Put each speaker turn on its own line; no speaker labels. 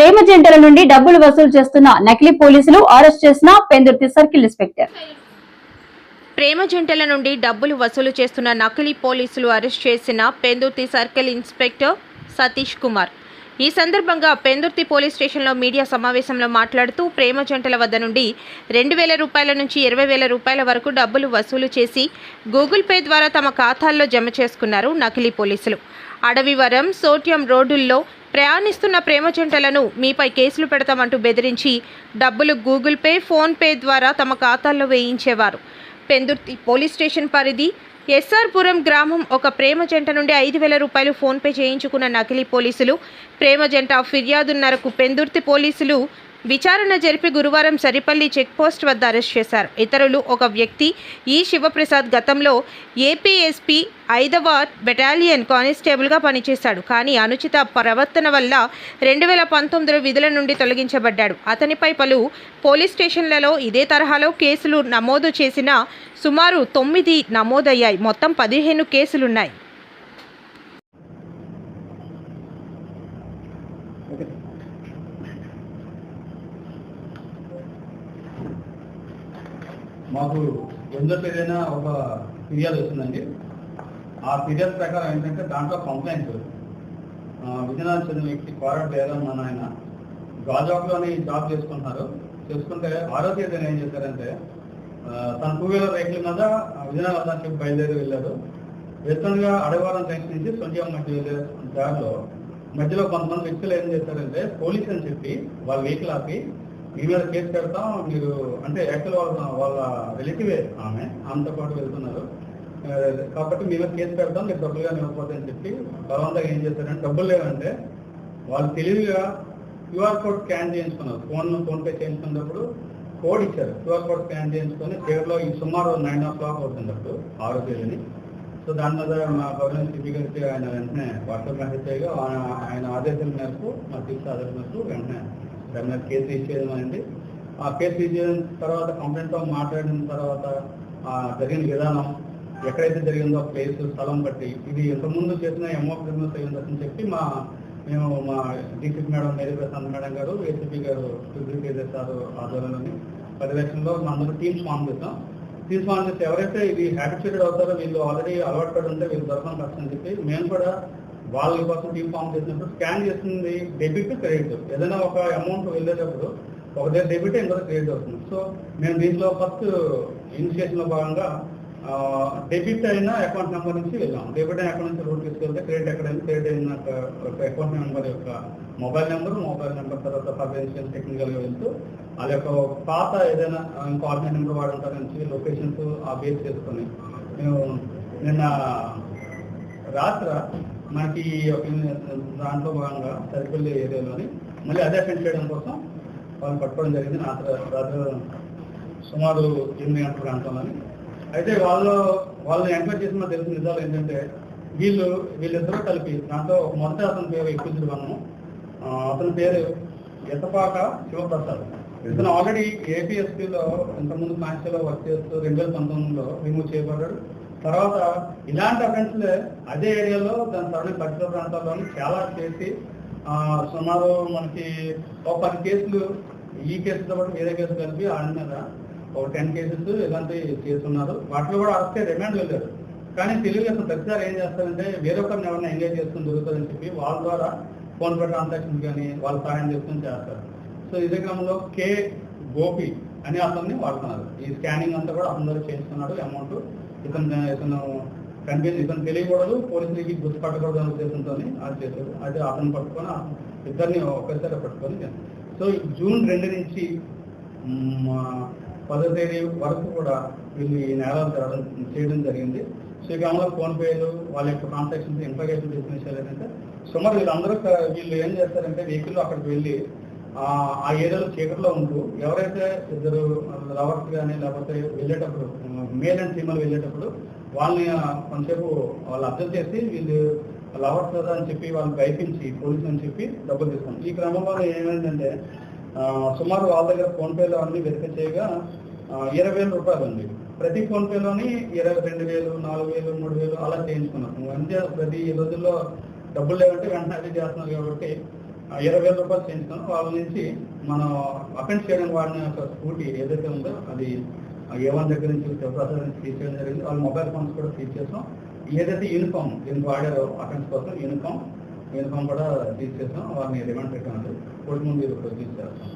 ప్రేమ జంటల నుండి డబ్బులు వసూలు చేస్తున్న నకిలీ పోలీసులు అరెస్ట్ చేసిన పెందుర్తి సర్కిల్ ఇన్స్పెక్టర్.
ప్రేమ జంటల నుండి డబ్బులు వసూలు చేస్తున్న నకిలీ పోలీసులు అరెస్ట్ చేసిన పెందుర్తి సర్కిల్ ఇన్స్పెక్టర్ సతీష్ కుమార్. ఈ సందర్భంగా పెందుర్తి పోలీస్ స్టేషన్లో మీడియా సమావేశంలో మాట్లాడుతూ ప్రేమ జంటల వద్ద నుండి రెండు వేల రూపాయల నుంచి ఇరవై వేల రూపాయల వరకు డబ్బులు వసూలు చేసి గూగుల్ పే ద్వారా తమ ఖాతాల్లో జమ చేసుకున్నారు నకిలీ పోలీసులు. అడవివరం సోట్యం రోడ్డుల్లో ప్రయాణిస్తున్న ప్రేమ జంటలను మీపై కేసులు పెడతామంటూ బెదిరించి డబ్బులు గూగుల్ పే ఫోన్పే ద్వారా తమ ఖాతాల్లో వేయించేవారు. పెందుర్తి పోలీస్ స్టేషన్ పరిధి ఎస్ఆర్పురం గ్రామం ఒక ప్రేమ జంట నుండి ఐదు వేల రూపాయలు ఫోన్పే చేయించుకున్న నకిలీ పోలీసులు ప్రేమ జంట ఫిర్యాదున్నరకు పెందుర్తి పోలీసులు విచారణ జరిపి గురువారం సరిపల్లి చెక్పోస్ట్ వద్ద అరెస్ట్ చేశారు. ఇతరులు ఒక వ్యక్తి ఈ శివప్రసాద్ గతంలో ఏపీఎస్పీ ఐదవ బెటాలియన్ కానిస్టేబుల్గా పనిచేశాడు. కానీ అనుచిత ప్రవర్తన వల్ల రెండు వేల పంతొమ్మిదిలో విధుల నుండి తొలగించబడ్డాడు. అతనిపై పలు పోలీస్ స్టేషన్లలో ఇదే తరహాలో కేసులు నమోదు చేసిన సుమారు తొమ్మిది నమోదయ్యాయి. మొత్తం పదిహేను కేసులున్నాయి.
మాకు ఎందుకు ఏదైనా ఒక ఫిర్యాదు వస్తుందండి. ఆ ఫిర్యాదు ప్రకారం ఏంటంటే దాంట్లో కంప్లైంట్ విజయనాథ్ చెందిన వ్యక్తి కోరట్ లేదని మన ఆయన. గాజాబ్లోని జాబ్ చేసుకుంటున్నారు. చేసుకుంటే ఆరో తేదీన ఏం చేశారంటే తన టూ వీలర్ వెహికల్ మీద విజయనగరం దానికి బయలుదేరి వెళ్ళారు వెళ్తుండగా అడవారం జంక్షన్ నుంచి సొంతం మధ్య వెళ్ళే దారిలో మధ్యలో కొంతమంది వ్యక్తులు ఏం చేశారంటే పోలీస్ అని చెప్పి వాళ్ళ వెహికల్ ఆపి మీ మీద కేసు పెడతాం మీరు అంటే యాక్చువల్ వాళ్ళ వాళ్ళ రిలేటివే ఆమె ఆమెతో పాటు వెళ్తున్నారు. కాబట్టి మీ మీద కేసు పెడతాం మీరు డబ్బులుగా ఇవ్వకపోతే చెప్పి బలవంతంగా ఏం చేశారంటే డబ్బులు లేవంటే వాళ్ళు తెలివిగా క్యూఆర్ కోడ్ స్కాన్ చేయించుకున్నారు. ఫోన్ ఫోన్పే చేయించుకున్నప్పుడు కోడ్ ఇచ్చారు. క్యూఆర్ కోడ్ స్కాన్ చేయించుకొని చివరిలో ఈ సుమారు నైన్ ఓ క్లాక్ అవుతుంది అప్పుడు ఆరో తేదీని. సో దాని మీద మా గవర్నమెంట్ సిపి గారికి ఆయన వెంటనే వాట్సాప్ మెసేజ్ చేయగా ఆయన- ఆయన ఆదేశాల మేరకు మా తీర్చి ఆదేశం మేరకు వెంటనే దాని కేసు రిజిస్టర్ అనేది ఆ కేసు రిజిస్టర్ తర్వాత కంప్లైంట్తో మాట్లాడిన తర్వాత జరిగిన విధానం ఎక్కడైతే జరిగిందో ప్లేస్ స్థలం బట్టి ఇది ఇంతకుముందు చేసిన ఎంఓ క్రిమినల్స్ అయ్యిందని చెప్పి మా మేము మా DCP madam Mary Prashanth madam గారు ఏసీపీ గారు సుబ్రీ సార్ ఆధ్వర్యంలోని పర్యవేక్షణలో మా అందరూ టీమ్స్ ఫామ్ చేస్తాం టీమ్స్ ఫామ్ చేస్తే ఎవరైతే ఇది హ్యాబిచుయేటెడ్ అవుతారో వీళ్ళు ఆల్రెడీ అలవాటు పడి ఉంటే వీళ్ళు దొరకడం కష్టం అని చెప్పి మేము కూడా వాళ్ళ కోసం టీమ్ ఫామ్ చేసినప్పుడు స్కాన్ చేస్తుంది డెబిట్ క్రెడిట్ ఏదైనా ఒక అమౌంట్ వెళ్ళేటప్పుడు ఒక దగ్గర డెబిట్ ఇంకొక క్రెడిట్ అవుతుంది. సో మేము దీంట్లో ఫస్ట్ ఇనిషియేషన్లో భాగంగా డెబిట్ అయిన అకౌంట్ నెంబర్ నుంచి వెళ్ళాం. డెబిట్ అయిన అకౌంట్ నుంచి రూట్ తీసుకెళ్తే క్రెడిట్ ఎక్కడైనా క్రెడిట్ అయిన ఒక అకౌంట్ నెంబర్ యొక్క మొబైల్ నెంబర్ మొబైల్ నెంబర్ తర్వాత ఫైనాన్షియల్ టెక్నికల్గా వెళ్తూ వాళ్ళ యొక్క పాత ఏదైనా ఇంకో నెంబర్ వాడటం నుంచి లొకేషన్స్ ఆ బేస్ చేసుకొని మేము నిన్న రాత్ర మనకి దాంట్లో భాగంగా సరిపల్లి ఏరియాలోని మళ్ళీ అదే అటెండ్ చేయడం కోసం వాళ్ళు పట్టుకోవడం జరిగింది. రాత్రి రాత్రి సుమారు ఎనిమిది గంటల ప్రాంతంలోని అయితే వాళ్ళు వాళ్ళని ఎంక్వైరీ చేసిన తెలిసిన నిజాలు ఏంటంటే వీళ్ళు వీళ్ళిద్దరూ కలిపి దాంట్లో ఒక మొదటి అతని పేరు ఎక్కువ మనము అతని పేరు ఎతపాక శివప్రసాద్. ఇతను ఆల్రెడీ ఏపీఎస్పీలో ఇంతకుముందు మ్యాచ్లో వర్క్ చేస్తూ రెండు వేల పంతొమ్మిదిలో రిమూవ్ చేయబడ్డాడు. తర్వాత ఇలాంటి అఫెన్స్లే అదే ఏరియాలో దాని సరౌండింగ్ పరిసర ప్రాంతాల్లోని చాలా చేసి సుమారు మనకి ఒక పది కేసులు ఈ కేసుతో పాటు వేరే కేసు కలిపి ఆయన మీద ఒక టెన్ కేసెస్ ఇలాంటివి చేస్తున్నారు. వాటిలో కూడా అరెస్ట్ రిమాండ్ వెళ్ళారు. కానీ తెలుగుదేశం ప్రతిసారి ఏం చేస్తారంటే వేరొకరిని ఎవరైనా ఎంగేజ్ చేసుకుని దొరుకుతుందని చెప్పి వాళ్ళ ద్వారా ఫోన్ పే ట్రాన్సాక్షన్స్ కానీ వాళ్ళు సహాయం చేసుకుని చేస్తారు. సో ఇదే క్రమంలో కే. గోపి అనే అతన్ని వాడుతున్నారు. ఈ స్కానింగ్ అంతా కూడా అందరూ చేస్తున్నాడు అమౌంట్ ఇతను ఇతను కనిపించి ఇతను తెలియకూడదు పోలీసులకి గుర్తుపట్టకూడదు అనే ఉద్దేశంతో అది చేశారు అయితే అతను పట్టుకొని ఇద్దరిని ఒకేసారి పట్టుకొని సో జూన్ రెండు నుంచి పదో తేదీ వరకు కూడా వీళ్ళు ఈ నేరాలు జరగడం చేయడం జరిగింది. సో ఇక క్రమంలో ఫోన్పేలు వాళ్ళ యొక్క కాంట్రాక్షన్స్ ఇన్ఫర్మేషన్ చేసిన ఏంటంటే సుమారు వీళ్ళందరూ వీళ్ళు ఏం చేస్తారంటే వెహికల్ అక్కడికి వెళ్ళి ఆ ఏరియాలో చీకట్లో ఉంటూ ఎవరైతే ఇద్దరు లవర్స్ కానీ లేకపోతే వెళ్ళేటప్పుడు మేల్ అండ్ ఫీమేల్ వెళ్ళేటప్పుడు వాళ్ళని కొంతసేపు వాళ్ళు అబ్జర్వ్ చేసి వీళ్ళు లవర్స్ కదా అని చెప్పి వాళ్ళని భయపించి పోలీసు అని చెప్పి డబ్బులు తీసుకున్నాం ఈ క్రమంలో ఏమైందంటే సుమారు వాళ్ళ దగ్గర ఫోన్పేలో అన్ని వెరిఫై చేయగా ఇరవై వేల రూపాయలు ఉంది. ప్రతి ఫోన్పేలోని ఇరవై రెండు వేలు నాలుగు వేలు మూడు వేలు అలా చేయించుకున్నాం అంతే ప్రతి ఈ రోజుల్లో డబ్బులు లేవంటే వెంటనే అది చేస్తున్నారు కాబట్టి ఇరవై వేల రూపాయలు చేయించుకున్నాం వాళ్ళ నుంచి మనం అఫెన్స్ చేయడానికి వాడిన ఒక స్కూటీ ఏదైతే ఉందో అది ఏ దగ్గర నుంచి శివప్రసాద్ నుంచి తీసేయడం జరిగింది. వాళ్ళ మొబైల్ ఫోన్స్ కూడా తీసేసాం ఏదైతే యూనిఫామ్ దీనికి వాడారో అఫెన్స్ కోసం యూనిఫామ్ యూనిఫామ్ కూడా తీసేసాం వారిని రిమాండ్ పెట్టామండి కోర్టు ముందు ప్రొడ్యూస్ చేస్తాం.